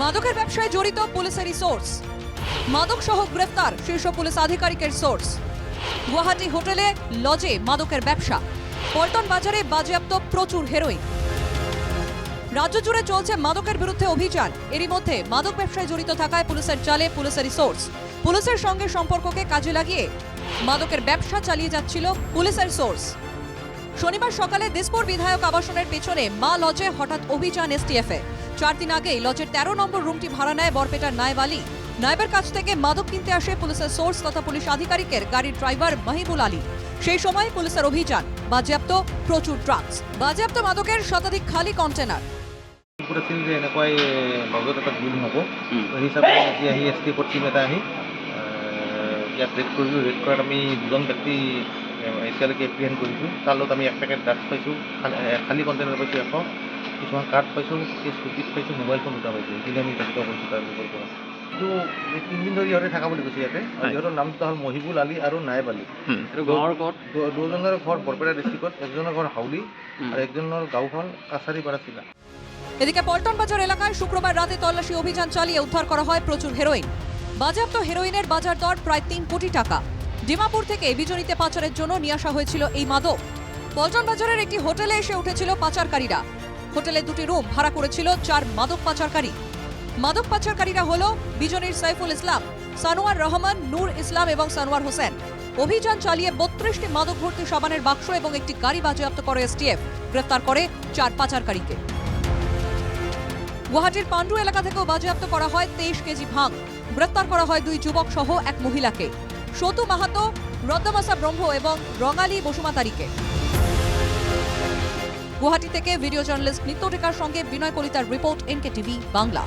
মাদকের ব্যবসায় জড়িত পুলিশেরই সোর্স মাদক সহ গ্রেফতার শীর্ষ পুলিশ আধিকারিকের সোর্স গুয়াহাটি হোটেলে লজে মাদকের ব্যবসা। পল্টন বাজারে বাজেয়াপ্ত প্রচুর হেরোইন রাজ্য জুড়ে চলছে মাদকের বিরুদ্ধে অভিযান। এরই মধ্যে মাদক ব্যবসায় জড়িত থাকায় পুলিশের চালে পুলিশের সোর্স পুলিশের সঙ্গে সম্পর্ককে কাজে লাগিয়ে মাদকের ব্যবসা চালিয়ে যাচ্ছিল পুলিশের সোর্স শনিবার সকালে দিসপুর বিধায়ক আবাসনের পেছনে মা লজে হঠাৎ অভিযান এসটিএফ এ চার দিন আগেই লজের তেরো নম্বর রুমটি ভাড়া নেয় বরপেটার নায়েব আলী। নায়েবের কাছ থেকে মাদক কিনতে আসে পুলিশের সোর্স তথা পুলিশ আধিকারিকের গাড়ির ড্রাইভার মাহিবুল আলী। সেই সময় পুলিশের অভিযান বাজেয়াপ্ত প্ৰচুৰ ড্ৰাগছ বাজেয়াপ্ত মাদকের শতাধিক খালি কণ্টেনাৰ ৰিপৰ্ট আছিল যে এনেকুৱাই লগত এটা বিল হ'ব। সেই হিচাপে আজি আহি এছ টি টিম এটা আহি ইয়াত ৰেড কৰিলোঁ ৰেড কৰাত আমি দুজন ব্যক্তি এতিয়ালৈকে এপ্ৰিহেণ্ড কৰিছোঁ তাৰ লগত আমি এক পেকেট ড্ৰাগছ পাইছোঁ খালী কণ্টেইনাৰ পাইছোঁ এশ। কিছুমান কাৰ্ড পাইছোঁ সেই স্কুটিত পাইছোঁ মোবাইল ফোন দুটা পাইছোঁ এইখিনি আমি জড়িত কৰিছোঁ তাৰ বিষয়ৰ পৰা এই তিনিদিন ধৰি ইহঁতে থকা বুলি কৈছে ইয়াতে আৰু হয়। ইহঁতৰ নামটো হ'ল মহিবুল আলী আৰু নায়েব আলী। গাঁৱৰ ক'ত দুজনৰ ঘৰ বৰপেটা ডিষ্ট্ৰিক্টত একজনৰ ঘৰ হাউলি আৰু একজনৰ গাঁওখন কাছাৰীপাৰা চিলা এদিকে পল্টন বাজার এলাকায় শুক্রবার রাতে তল্লাশি অভিযান চালিয়ে উদ্ধার করা হয় প্রচুর হেরোইন বাজেয়াপ্ত হেরোইনের বাজার দর প্রায় তিন কোটি টাকা। ডিমাপুর থেকে বিজনীতে পাচারের জন্য নিয়ে আসা হয়েছিল এই মাদক। পল্টন বাজারের একটি হোটেলে এসে উঠেছিল পাচারকারীরা। হোটেলে দুটি রুম ভাড়া করেছিল চার মাদক পাচারকারী। মাদক পাচারকারীরা হল বিজনীর সাইফুল ইসলাম, সানোয়ার রহমান, নূর ইসলাম এবং সানোয়ার হোসেন। অভিযান চালিয়ে বত্রিশটি মাদক ভর্তি সাবানের বাক্স এবং একটি গাড়ি বাজেয়াপ্ত করে এসটিএফ গ্রেফতার করে চার পাচারকারীকে। গুয়াহাটির পাণ্ডু এলাকা থেকেও বাজেয়াপ্ত করা হয় তেইশ কেজি ভাঙ। গ্রেপ্তার করা হয় দুই যুবক সহ এক মহিলাকে। সতু মাহাতো, রদ্দমাসা ব্রহ্ম এবং রঙালী বসুমাতারিকে। গুয়াহাটি থেকে ভিডিও জার্নালিস্ট নিত্য টেকার সঙ্গে বিনয় কলিতার রিপোর্ট এনকে টিভি বাংলা।